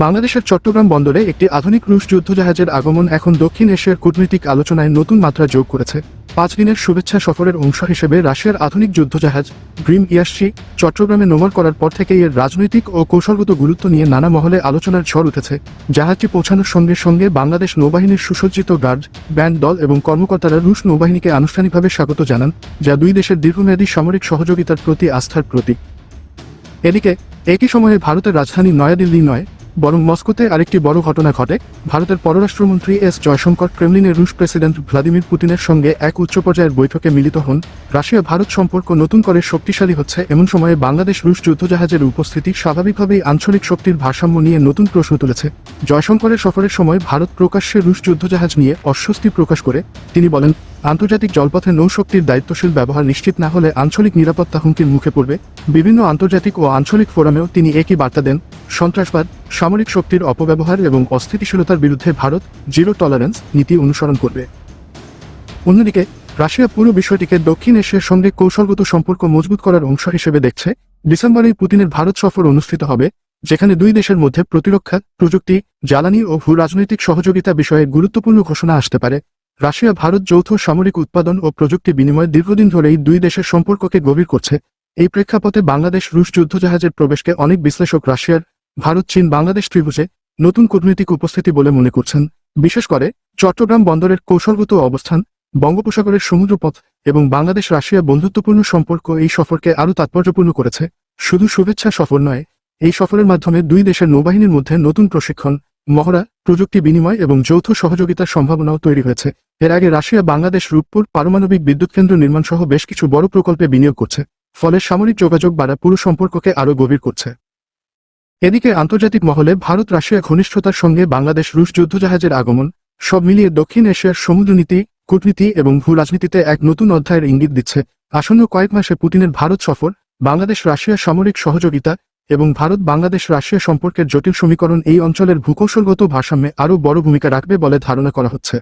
বাংলাদেশের চট্টগ্রাম বন্দরে একটি আধুনিক রুশ যুদ্ধজাহাজের আগমন এখন দক্ষিণ এশিয়ার কূটনৈতিক আলোচনায় নতুন মাত্রা যোগ করেছে। পাঁচ দিনের শুভেচ্ছা সফরের অংশ হিসেবে রাশিয়ার আধুনিক যুদ্ধজাহাজ ড্রিম ইয়াসি চট্টগ্রামে নোমর করার পর থেকেই এর রাজনৈতিক ও কৌশলগত গুরুত্ব নিয়ে নানা মহলে আলোচনার ঝড় উঠেছে। জাহাজটি পৌঁছানোর সঙ্গে সঙ্গে বাংলাদেশ নৌবাহিনীর সুসজ্জিত গার্ড, ব্যান্ড দল এবং কর্মকর্তারা রুশ নৌবাহিনীকে আনুষ্ঠানিকভাবে স্বাগত জানান, যা দুই দেশের দীর্ঘমেয়াদী সামরিক সহযোগিতার প্রতি আস্থার প্রতীক। এদিকে, একই সময়ে ভারতের রাজধানী নয়াদিল্লি নয় বরং মস্কোতে আরেকটি বড় ঘটনা ঘটে। ভারতের পররাষ্ট্রমন্ত্রী এস জয়শঙ্কর ক্রেমলিনের রুশ প্রেসিডেন্ট ভ্লাদিমির পুতিনের সঙ্গে এক উচ্চ পর্যায়ের বৈঠকে মিলিত হন। রাশিয়া ভারত সম্পর্ক নতুন করে শক্তিশালী হচ্ছে। এমন সময়ে বাংলাদেশ রুশ যুদ্ধজাহাজের উপস্থিতি স্বাভাবিকভাবেই আঞ্চলিক শক্তির ভারসাম্য নিয়ে নতুন প্রশ্ন তুলেছে। জয়শঙ্করের সফরের সময় ভারত প্রকাশ্যে রুশ যুদ্ধজাহাজ নিয়ে অস্বস্তি প্রকাশ করে। তিনি বলেন আন্তর্জাতিক জলপথে নৌশক্তির দায়িত্বশীল ব্যবহার নিশ্চিত না হলে আঞ্চলিক নিরাপত্তা হুমকির মুখে পড়বে। বিভিন্ন আন্তর্জাতিক ও আঞ্চলিক ফোরামেও তিনি একই বার্তা দেন, সন্ত্রাসবাদ, সামরিক শক্তির অপব্যবহার এবং অস্থিতিশীলতার বিরুদ্ধে ভারত জিরো টলারেন্স নীতি অনুসরণ করবে। অন্যদিকে, রাশিয়া পুরো বিষয়টিকে দক্ষিণ এশিয়ার সঙ্গে কৌশলগত সম্পর্ক মজবুত করার অংশ হিসেবে দেখছে। ডিসেম্বরে পুতিনের ভারত সফর অনুষ্ঠিত হবে, যেখানে দুই দেশের মধ্যে প্রতিরক্ষা, প্রযুক্তি, জ্বালানি ও ভূ রাজনৈতিক সহযোগিতা বিষয়ে গুরুত্বপূর্ণ ঘোষণা আসতে পারে। রাশিয়া, ভারত যৌথ সামরিক উৎপাদন ও প্রযুক্তি বিনিময় দীর্ঘদিন ধরেই দুই দেশের সম্পর্ককে গভীর করছে। এই প্রেক্ষাপটে বাংলাদেশ, রুশ যুদ্ধজাহাজের প্রবেশকে অনেক বিশ্লেষক রাশিয়ার, ভারত, চীন, বাংলাদেশ ত্রিভুজে নতুন কূটনৈতিক উপস্থিতি বলে মনে করছেন। বিশেষ করে চট্টগ্রাম বন্দরের কৌশলগত অবস্থান, বঙ্গোপসাগরের সমুদ্রপথ এবং বাংলাদেশ রাশিয়া বন্ধুত্বপূর্ণ সম্পর্ক এই সফরকে আরও তাৎপর্যপূর্ণ করেছে। শুধু শুভেচ্ছা সফর নয়, এই সফরের মাধ্যমে দুই দেশের নৌবাহিনীর মধ্যে নতুন প্রশিক্ষণ মহড়া, প্রযুক্তি বিনিময় এবং যৌথ সহযোগিতার সম্ভাবনাও তৈরি হয়েছে। এর আগে রাশিয়া, বাংলাদেশ, রূপপুর, পারমাণবিক বিদ্যুৎ কেন্দ্র নির্মাণ সহ বেশ কিছু বড় প্রকল্পে বিনিয়োগ করছে, ফলে সামরিক যোগাযোগ বাড়া পুরো সম্পর্ককে আরও গভীর করছে। এদিকে আন্তর্জাতিক মহলে ভারত রাশিয়া ঘনিষ্ঠতার সঙ্গে বাংলাদেশ রুশ যুদ্ধজাহাজের আগমন, সব মিলিয়ে দক্ষিণ এশিয়ার সমুদ্রনীতি, কূটনীতি এবং ভূ রাজনীতিতে এক নতুন অধ্যায়ের ইঙ্গিত দিচ্ছে। আসন্ন কয়েক মাসে পুতিনের ভারত সফর বাংলাদেশ রাশিয়া সামরিক সহযোগিতা এবং ভারত বাংলাদেশ রাশিয়া সম্পর্কের জটিল সমীকরণ এই অঞ্চলের ভূকৌশলগত ভারসাম্যে আরও বড় ভূমিকা রাখবে বলে ধারণা করা হচ্ছে।